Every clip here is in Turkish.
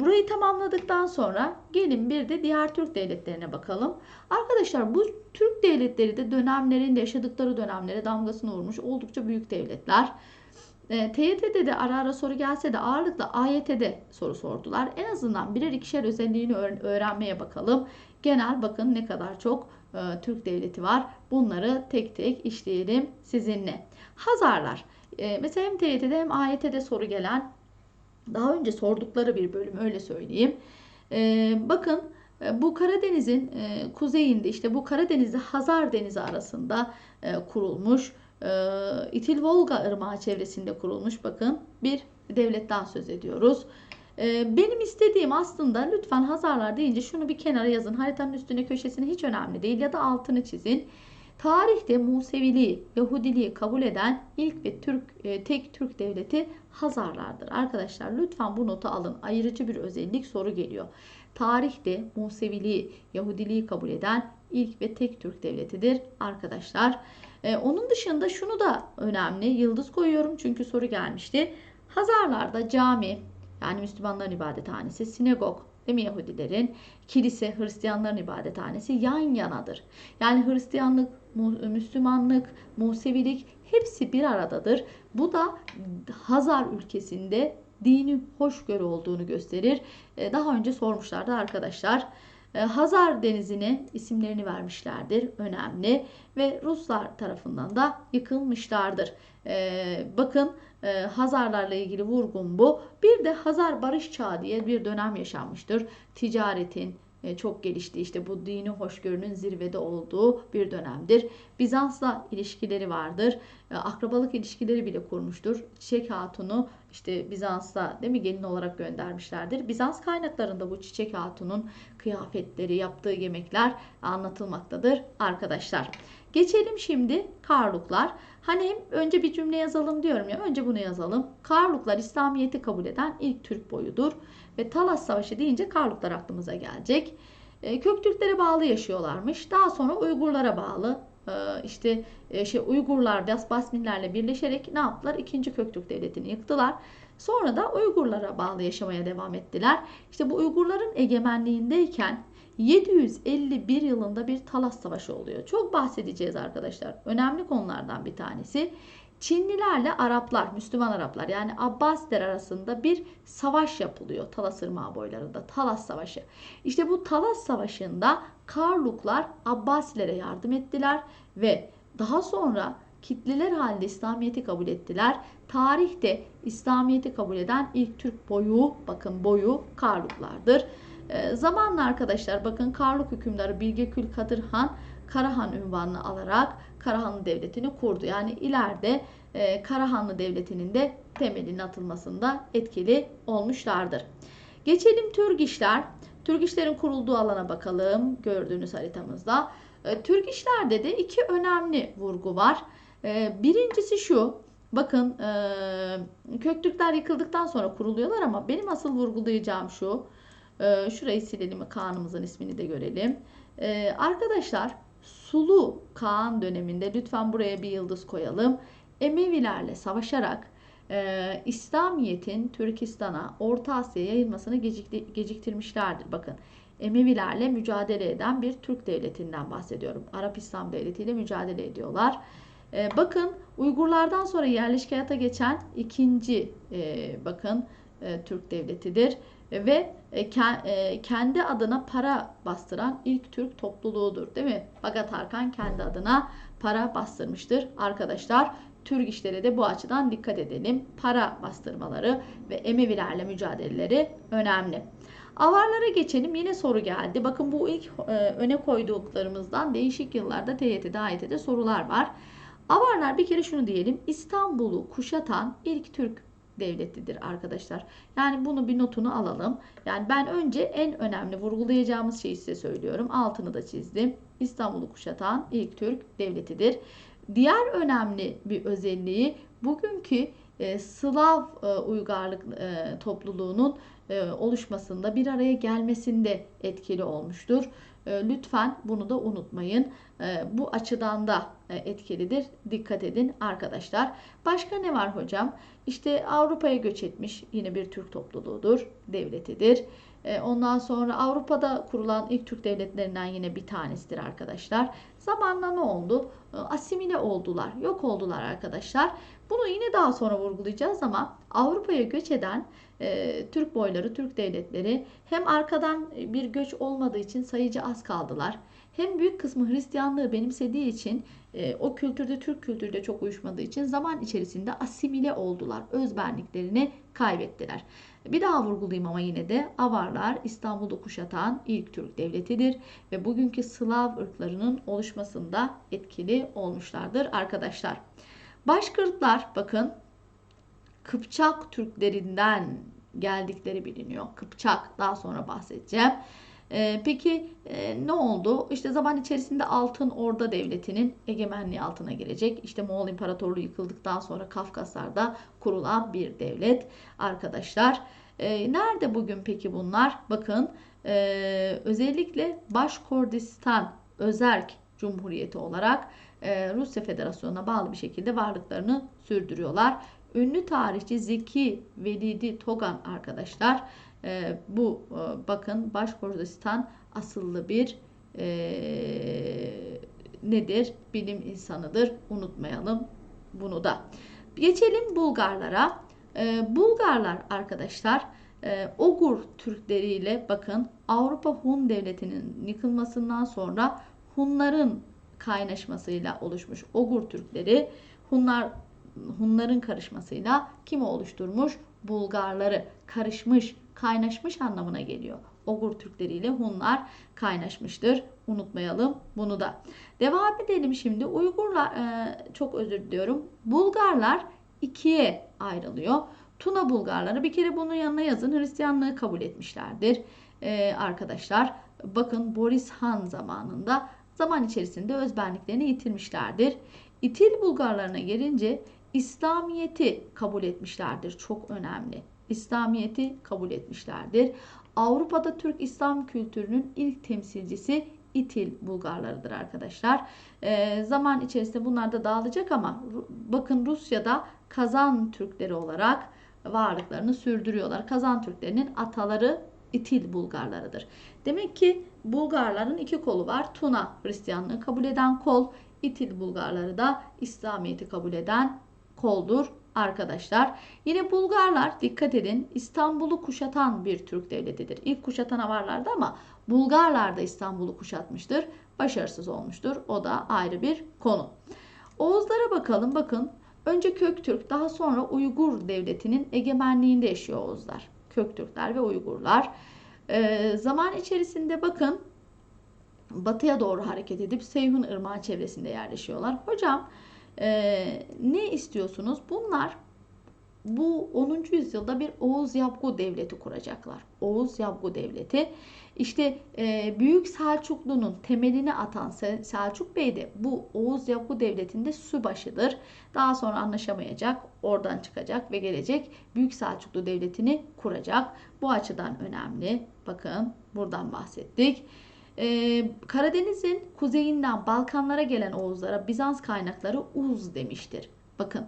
Burayı tamamladıktan sonra gelin bir de diğer Türk devletlerine bakalım. Arkadaşlar bu Türk devletleri de dönemlerinde yaşadıkları dönemlere damgasını vurmuş oldukça büyük devletler. E, TYT'de de ara ara soru gelse de ağırlıkla AYT'de soru sordular. En azından birer ikişer özelliğini öğrenmeye bakalım. Genel bakın ne kadar çok e, Türk devleti var. Bunları tek tek işleyelim sizinle. Hazarlar. E, mesela hem TYT'de hem AYT'de soru gelen daha önce sordukları bir bölüm öyle söyleyeyim. E, bakın bu Karadeniz'in e, kuzeyinde işte bu Karadeniz'de Hazar Denizi arasında e, kurulmuş e, İtil Volga Irmağı çevresinde kurulmuş bakın bir devletten söz ediyoruz. E, benim istediğim aslında lütfen Hazarlar deyince şunu bir kenara yazın. Haritanın üstüne köşesine hiç önemli değil ya da altını çizin. Tarihte Museviliği, Yahudiliği kabul eden ilk ve Türk e, tek Türk devleti Hazarlardır. Arkadaşlar lütfen bu notu alın. Ayrıcı bir özellik soru geliyor. Tarihte Museviliği, Yahudiliği kabul eden ilk ve tek Türk devletidir arkadaşlar. Ee, onun dışında şunu da önemli. Yıldız koyuyorum çünkü soru gelmişti. Hazarlarda cami yani Müslümanların ibadethanesi, sinagog değil mi Yahudilerin? Kilise, Hristiyanların ibadethanesi yan yanadır. Yani Hristiyanlık, Müslümanlık, Musevilik hepsi bir aradadır. Bu da Hazar ülkesinde dini hoşgörü olduğunu gösterir. Ee, daha önce sormuşlardı arkadaşlar. Ee, Hazar Denizi'ne isimlerini vermişlerdir. Önemli ve Ruslar tarafından da yıkılmışlardır. Ee, bakın e, Hazarlarla ilgili vurgun bu. Bir de Hazar Barış Çağı diye bir dönem yaşanmıştır. Ticaretin, e, çok gelişti. İşte bu dini hoşgörünün zirvede olduğu bir dönemdir. Bizans'la ilişkileri vardır. E, akrabalık ilişkileri bile kurmuştur. Çiçek Hatun'u işte Bizans'ta değil mi gelin olarak göndermişlerdir. Bizans kaynaklarında bu Çiçek Hatun'un kıyafetleri, yaptığı yemekler anlatılmaktadır arkadaşlar. Geçelim şimdi Karluklar. Hani önce bir cümle yazalım diyorum ya. Önce bunu yazalım. Karluklar İslamiyet'i kabul eden ilk Türk boyudur. Ve Talas Savaşı deyince Karluklar aklımıza gelecek. E, Köktürklere bağlı yaşıyorlarmış. Daha sonra Uygurlara bağlı. E, işte e, şey Uygurlar Basminlerle birleşerek ne yaptılar? İkinci Köktürk Devleti'ni yıktılar. Sonra da Uygurlara bağlı yaşamaya devam ettiler. İşte bu Uygurların egemenliğindeyken 751 yılında bir Talas Savaşı oluyor. Çok bahsedeceğiz arkadaşlar. Önemli konulardan bir tanesi. Çinlilerle Araplar, Müslüman Araplar yani Abbasiler arasında bir savaş yapılıyor Talas Irmağı boylarında. Talas Savaşı. İşte bu Talas Savaşı'nda Karluklar Abbasilere yardım ettiler ve daha sonra kitleler halinde İslamiyet'i kabul ettiler. Tarihte İslamiyet'i kabul eden ilk Türk boyu, bakın boyu Karluklardır. E, zamanla arkadaşlar bakın Karluk hükümdarı Bilgekül Kadir Han Karahan ünvanını alarak Karahanlı Devleti'ni kurdu. Yani ileride e, Karahanlı Devleti'nin de temelinin atılmasında etkili olmuşlardır. Geçelim Türk işler. Türk işlerin kurulduğu alana bakalım gördüğünüz haritamızda. E, Türk işlerde de iki önemli vurgu var. E, birincisi şu. Bakın e, Köktürkler yıkıldıktan sonra kuruluyorlar ama benim asıl vurgulayacağım şu. E, şurayı silelim Kaan'ımızın ismini de görelim. E, arkadaşlar Sulu Kaan döneminde lütfen buraya bir yıldız koyalım. Emevilerle savaşarak e, İslamiyet'in Türkistan'a, Orta Asya'ya yayılmasını gecikti, geciktirmişlerdir. Bakın Emevilerle mücadele eden bir Türk devletinden bahsediyorum. Arap İslam devleti ile mücadele ediyorlar. E, bakın Uygurlardan sonra yerleşke hayata geçen ikinci e, bakın Türk devletidir ve e, e, kendi adına para bastıran ilk Türk topluluğudur değil mi? Bagat Arkan kendi adına para bastırmıştır arkadaşlar. Türk işlere de bu açıdan dikkat edelim. Para bastırmaları ve Emevilerle mücadeleleri önemli. Avarlara geçelim. Yine soru geldi. Bakın bu ilk e, öne koyduklarımızdan değişik yıllarda TYT'de, AYT'de sorular var. Avarlar bir kere şunu diyelim. İstanbul'u kuşatan ilk Türk devletidir arkadaşlar. Yani bunu bir notunu alalım. Yani ben önce en önemli vurgulayacağımız şeyi size söylüyorum. Altını da çizdim. İstanbul'u kuşatan ilk Türk devletidir. Diğer önemli bir özelliği bugünkü e, Slav e, uygarlık e, topluluğunun oluşmasında bir araya gelmesinde etkili olmuştur. E, lütfen bunu da unutmayın. E, bu açıdan da e, etkilidir. Dikkat edin arkadaşlar. Başka ne var hocam? İşte Avrupa'ya göç etmiş yine bir Türk topluluğudur, devletidir. E, ondan sonra Avrupa'da kurulan ilk Türk devletlerinden yine bir tanesidir arkadaşlar. Zamanla ne oldu? E, asimile oldular, yok oldular arkadaşlar. Bunu yine daha sonra vurgulayacağız ama Avrupa'ya göç eden e, Türk boyları, Türk devletleri hem arkadan bir göç olmadığı için sayıcı az kaldılar. Hem büyük kısmı Hristiyanlığı benimsediği için e, o kültürde Türk kültürüyle çok uyuşmadığı için zaman içerisinde asimile oldular. Özbenliklerini kaybettiler. Bir daha vurgulayayım ama yine de Avarlar İstanbul'u kuşatan ilk Türk devletidir ve bugünkü Slav ırklarının oluşmasında etkili olmuşlardır arkadaşlar. Başkırtlar bakın Kıpçak Türklerinden geldikleri biliniyor. Kıpçak daha sonra bahsedeceğim. Ee, peki e, ne oldu? İşte zaman içerisinde Altın Orda Devleti'nin egemenliği altına girecek. İşte Moğol İmparatorluğu yıkıldıktan sonra Kafkaslar'da kurulan bir devlet arkadaşlar. Ee, nerede bugün peki bunlar? Bakın e, özellikle Başkordistan Özerk Cumhuriyeti olarak e, Rusya Federasyonu'na bağlı bir şekilde varlıklarını sürdürüyorlar. Ünlü tarihçi Zeki Velidi Togan arkadaşlar e, bu e, bakın Başkordistan asıllı bir e, nedir? Bilim insanıdır. Unutmayalım bunu da. Geçelim Bulgarlara. E, Bulgarlar arkadaşlar e, Ogur Türkleriyle bakın Avrupa Hun Devleti'nin yıkılmasından sonra Hunların kaynaşmasıyla oluşmuş Ogur Türkleri Hunlar Hunların karışmasıyla kim oluşturmuş? Bulgarları karışmış, kaynaşmış anlamına geliyor. Ogur Türkleri ile Hunlar kaynaşmıştır. Unutmayalım bunu da. Devam edelim şimdi. Uygurlar, e, çok özür diliyorum. Bulgarlar ikiye ayrılıyor. Tuna Bulgarları bir kere bunun yanına yazın. Hristiyanlığı kabul etmişlerdir. E, arkadaşlar bakın Boris Han zamanında zaman içerisinde özbenliklerini yitirmişlerdir. İtil Bulgarlarına gelince İslamiyet'i kabul etmişlerdir. Çok önemli. İslamiyet'i kabul etmişlerdir. Avrupa'da Türk İslam kültürünün ilk temsilcisi İtil Bulgarlarıdır arkadaşlar. E, zaman içerisinde bunlar da dağılacak ama bakın Rusya'da Kazan Türkleri olarak varlıklarını sürdürüyorlar. Kazan Türklerinin ataları İtil Bulgarlarıdır. Demek ki Bulgarların iki kolu var. Tuna Hristiyanlığı kabul eden kol, İtil Bulgarları da İslamiyet'i kabul eden koldur arkadaşlar. Yine Bulgarlar dikkat edin İstanbul'u kuşatan bir Türk devletidir. İlk kuşatan Avarlardı ama Bulgarlar da İstanbul'u kuşatmıştır. Başarısız olmuştur. O da ayrı bir konu. Oğuzlara bakalım. Bakın önce Köktürk daha sonra Uygur devletinin egemenliğinde yaşıyor Oğuzlar. Köktürkler ve Uygurlar. Ee, zaman içerisinde bakın batıya doğru hareket edip Seyhun Irmağı çevresinde yerleşiyorlar. Hocam ee, ne istiyorsunuz? Bunlar bu 10. yüzyılda bir Oğuz Yabgu devleti kuracaklar. Oğuz Yabgu devleti. İşte e, Büyük Selçuklu'nun temelini atan Selçuk Bey de bu Oğuz Yabgu devletinde subaşıdır. Daha sonra anlaşamayacak, oradan çıkacak ve gelecek Büyük Selçuklu devletini kuracak. Bu açıdan önemli. Bakın buradan bahsettik. Ee, Karadeniz'in kuzeyinden Balkanlara gelen Oğuzlara Bizans kaynakları Uz demiştir. Bakın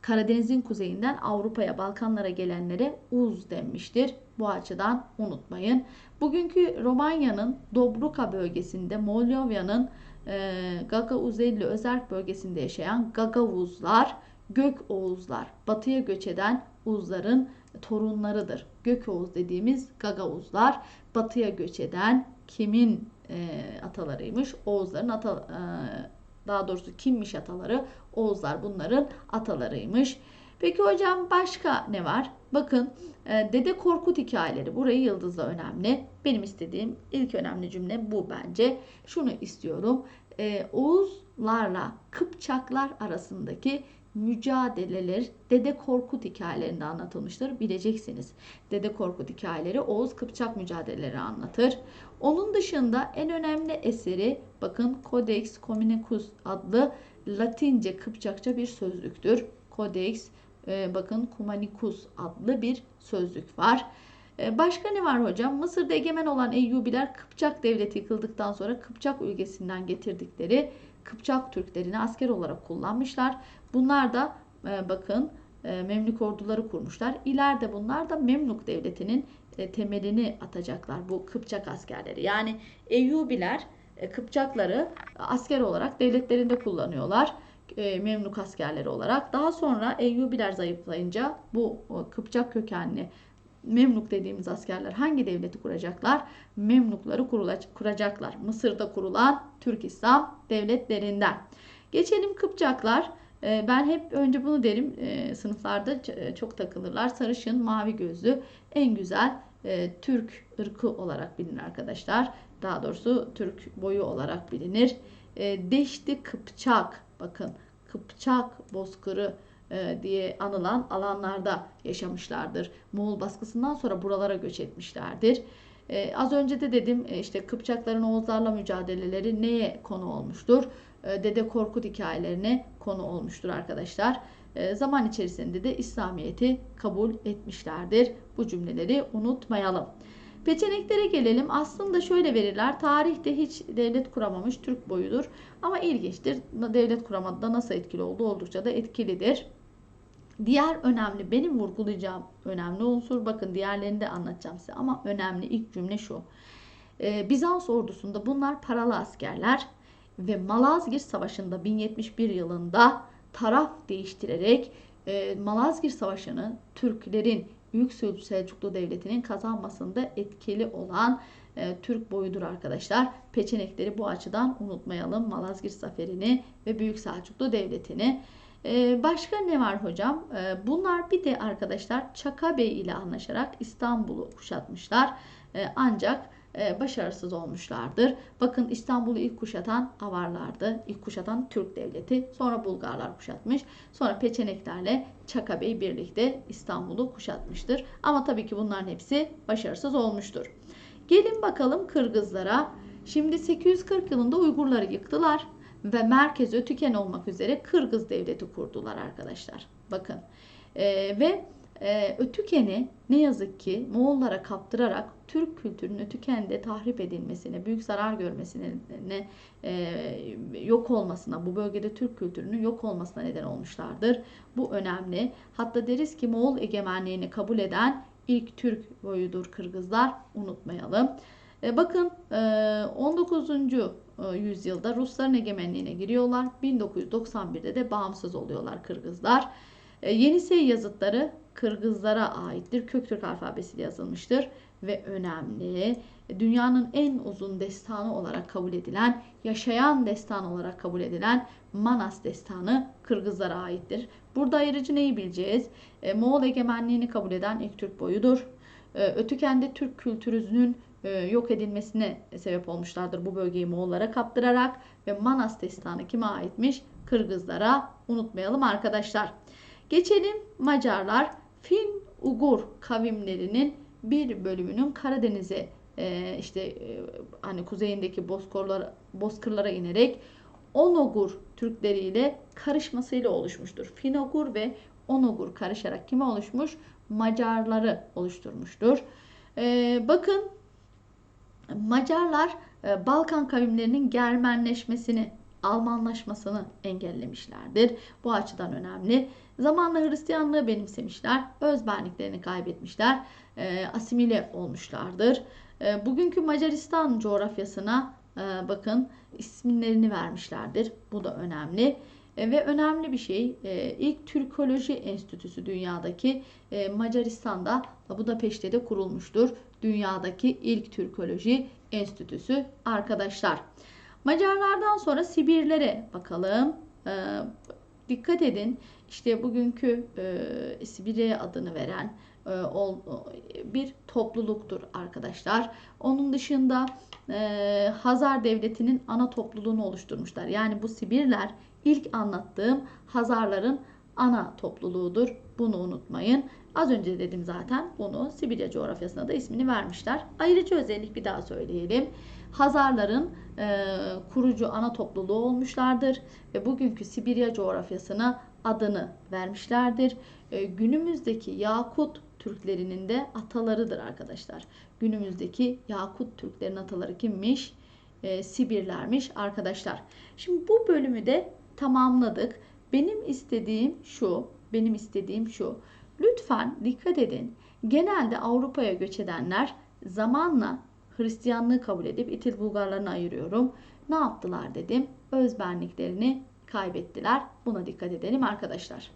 Karadeniz'in kuzeyinden Avrupa'ya Balkanlara gelenlere Uz denmiştir. Bu açıdan unutmayın. Bugünkü Romanya'nın Dobruka bölgesinde Moldovya'nın e, Gagauzelli Özerk bölgesinde yaşayan Gagavuzlar, Gök Oğuzlar, batıya göç eden Uzların torunlarıdır. Gök Oğuz dediğimiz Gagavuzlar batıya göç eden kimin e, atalarıymış? Oğuzların ata, e, daha doğrusu kimmiş ataları? Oğuzlar bunların atalarıymış. Peki hocam başka ne var? Bakın e, Dede Korkut hikayeleri. Burayı yıldızla önemli. Benim istediğim ilk önemli cümle bu bence. Şunu istiyorum. E, Oğuzlarla Kıpçaklar arasındaki mücadeleler Dede Korkut hikayelerinde anlatılmıştır. Bileceksiniz. Dede Korkut hikayeleri Oğuz Kıpçak mücadeleleri anlatır. Onun dışında en önemli eseri bakın Codex Communicus adlı Latince Kıpçakça bir sözlüktür. Codex e, bakın Cumanicus adlı bir sözlük var. E, başka ne var hocam? Mısır'da egemen olan Eyyubiler Kıpçak devleti yıkıldıktan sonra Kıpçak ülkesinden getirdikleri Kıpçak Türklerini asker olarak kullanmışlar. Bunlar da e, bakın e, Memlük orduları kurmuşlar. İleride bunlar da Memlük devletinin e, temelini atacaklar bu Kıpçak askerleri. Yani Eyyubiler e, Kıpçakları asker olarak devletlerinde kullanıyorlar. E, Memlük askerleri olarak. Daha sonra Eyyubiler zayıflayınca bu Kıpçak kökenli Memluk dediğimiz askerler hangi devleti kuracaklar? Memlukları kuracaklar. Mısır'da kurulan Türk İslam devletlerinden. Geçelim Kıpçaklar. E, ben hep önce bunu derim sınıflarda çok takılırlar. Sarışın, mavi gözlü, en güzel Türk ırkı olarak bilinir arkadaşlar. Daha doğrusu Türk boyu olarak bilinir. Deşti Kıpçak bakın Kıpçak bozkırı e, diye anılan alanlarda yaşamışlardır. Moğol baskısından sonra buralara göç etmişlerdir. E, az önce de dedim e, işte Kıpçakların Oğuzlarla mücadeleleri neye konu olmuştur? E, Dede Korkut hikayelerine konu olmuştur arkadaşlar. E, zaman içerisinde de İslamiyet'i kabul etmişlerdir. Bu cümleleri unutmayalım. Peçeneklere gelelim. Aslında şöyle verirler. Tarihte hiç devlet kuramamış Türk boyudur. Ama ilginçtir. Devlet kuramadı da nasıl etkili oldu? Oldukça da etkilidir. Diğer önemli, benim vurgulayacağım önemli unsur, bakın diğerlerini de anlatacağım size ama önemli ilk cümle şu. Ee, Bizans ordusunda bunlar paralı askerler ve Malazgirt Savaşı'nda 1071 yılında taraf değiştirerek e, Malazgirt Savaşı'nı Türklerin Büyük Selçuklu Devleti'nin kazanmasında etkili olan e, Türk boyudur arkadaşlar. Peçenekleri bu açıdan unutmayalım. Malazgirt Zaferi'ni ve Büyük Selçuklu Devleti'ni. E, başka ne var hocam? E, bunlar bir de arkadaşlar Çaka Bey ile anlaşarak İstanbul'u kuşatmışlar. E, ancak e, başarısız olmuşlardır. Bakın İstanbul'u ilk kuşatan Avarlardı. İlk kuşatan Türk devleti. Sonra Bulgarlar kuşatmış. Sonra Peçeneklerle Çaka Bey birlikte İstanbul'u kuşatmıştır. Ama tabii ki bunların hepsi başarısız olmuştur. Gelin bakalım Kırgızlara. Şimdi 840 yılında Uygurları yıktılar ve merkez Ötüken olmak üzere Kırgız devleti kurdular arkadaşlar. Bakın. Ee, ve e, Ötüken'i ne yazık ki Moğollara kaptırarak Türk kültürünün Ötüken'de tahrip edilmesine, büyük zarar görmesine, e, yok olmasına, bu bölgede Türk kültürünün yok olmasına neden olmuşlardır. Bu önemli. Hatta deriz ki Moğol egemenliğini kabul eden ilk Türk boyudur Kırgızlar. Unutmayalım. E, bakın e, 19. E, yüzyılda Rusların egemenliğine giriyorlar. 1991'de de bağımsız oluyorlar Kırgızlar. E, Yenisey yazıtları Kırgızlara aittir. Köktürk alfabesiyle yazılmıştır ve önemli. Dünyanın en uzun destanı olarak kabul edilen, yaşayan destan olarak kabul edilen Manas destanı Kırgızlara aittir. Burada ayrıcı neyi bileceğiz? E, Moğol egemenliğini kabul eden ilk Türk boyudur. E, Ötüken'de Türk kültürünün e, yok edilmesine sebep olmuşlardır bu bölgeyi Moğollara kaptırarak ve Manas destanı kime aitmiş? Kırgızlara unutmayalım arkadaşlar. Geçelim Macarlar. Fin-Ugur kavimlerinin bir bölümünün Karadeniz'e e, işte e, hani kuzeyindeki bozkırlara, bozkırlara inerek Onogur Türkleriyle karışmasıyla oluşmuştur. Finogur ve Onogur karışarak kime oluşmuş? Macarları oluşturmuştur. E, bakın Macarlar e, Balkan kavimlerinin Germenleşmesini, Almanlaşmasını engellemişlerdir. Bu açıdan önemli. Zamanla Hristiyanlığı benimsemişler, özbenliklerini kaybetmişler, e, asimile olmuşlardır. E, bugünkü Macaristan coğrafyasına e, bakın isimlerini vermişlerdir. Bu da önemli. Ve önemli bir şey ilk Türkoloji Enstitüsü dünyadaki Macaristan'da Budapeşte de kurulmuştur. Dünyadaki ilk Türkoloji Enstitüsü arkadaşlar. Macarlardan sonra Sibirlere bakalım. E, dikkat edin işte bugünkü e, Sibirya adını veren e, ol, bir topluluktur arkadaşlar. Onun dışında e, Hazar Devleti'nin ana topluluğunu oluşturmuşlar. Yani bu Sibirler ilk anlattığım Hazarların ana topluluğudur. Bunu unutmayın. Az önce dedim zaten bunu Sibirya coğrafyasına da ismini vermişler. Ayrıca özellik bir daha söyleyelim. Hazarların e, kurucu ana topluluğu olmuşlardır ve bugünkü Sibirya coğrafyasına adını vermişlerdir. E, günümüzdeki Yakut Türklerinin de atalarıdır arkadaşlar. Günümüzdeki Yakut Türklerin ataları kimmiş? Ee, Sibirlermiş arkadaşlar. Şimdi bu bölümü de tamamladık. Benim istediğim şu, benim istediğim şu. Lütfen dikkat edin. Genelde Avrupa'ya göç edenler zamanla Hristiyanlığı kabul edip İtil Bulgarlarını ayırıyorum. Ne yaptılar dedim. Özbenliklerini kaybettiler. Buna dikkat edelim arkadaşlar.